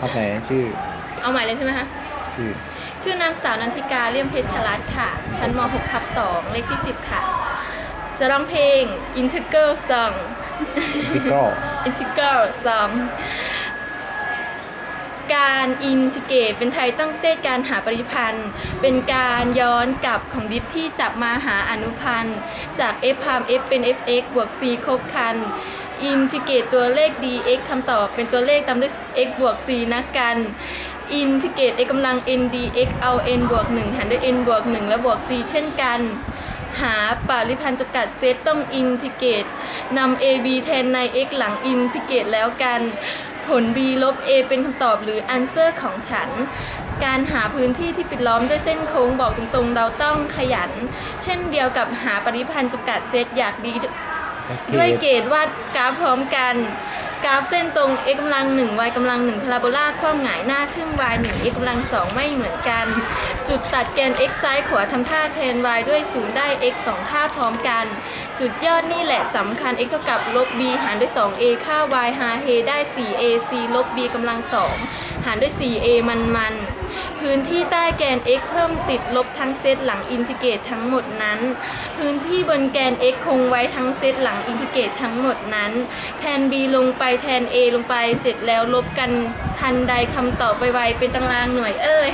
เข้าไปชื่อ เอาใหม่เลยใช่ไหมคะ ชื่อ ชื่อนางสาวนันทิกาเลี่ยมเพชรรัตน์ค่ะ ชั้นม .6 ทับ2เลขที่ 10 ค่ะ จะร้องเพลง Integral Song พิกอล Integral Song การอินทิเกตเป็นไทยต้องเซตการหาปริพันธ์ เป็นการย้อนกลับของดิฟที่จับมาหาอนุพันธ์ จาก f พาม f เป็น fx บวก c ครบคัน อินทิเกตตัวเลข dx คำตอบเป็นตัวเลขตามด้วย x บวก c นักกัน อินทิเกต x กำลัง n dx เอา n บวก 1 หารด้วย n บวก 1 และบวก c เช่นกัน หาปริพันธ์จำกัดเซตต้องอินทิเกตนำ a b แทนใน x หลังอินทิเกตแล้วกัน ผล b ลบ a เป็นคำตอบหรือ answer ของฉันการหาพื้นที่ที่ปิดล้อมด้วยเส้นโค้งบอกตรงๆ เราต้องขยัน เช่นเดียวกับหาปริพันธ์จำกัดเซตอยากดี ด้วยเกรดวาดกราฟพร้อมกัน กราฟเส้นตรง x กำลัง1 y กำลัง1พาราโบลาคว่ำหงายหน้าทึ่ง y 1 x กำลัง2ไม่เหมือนกัน จุดตัดแกน x ซ้ายขวาทำท่าแทน y ด้วย 0 ได้ x 2ท่าพร้อมกัน จุดยอดนี่แหละสำคัญ x เท่ากับลบ b หารด้วย 2a ค่า y หาเฮได้ 4ac ลบ b กำลัง2หารด้วย 4a มันมันๆ พื้นที่ใต้แกน x เพิ่มติดลบทั้งเซตหลังอินทิเกรตทั้งหมดนั้น พื้นที่บนแกน x คงไว้ทั้งเซตหลังอินทิเกรตทั้งหมดนั้น แทน b ลงไปแทน a ลงไปเสร็จแล้วลบกันทันใดคำตอบไวๆเป็นตารางหน่วยเอ้ย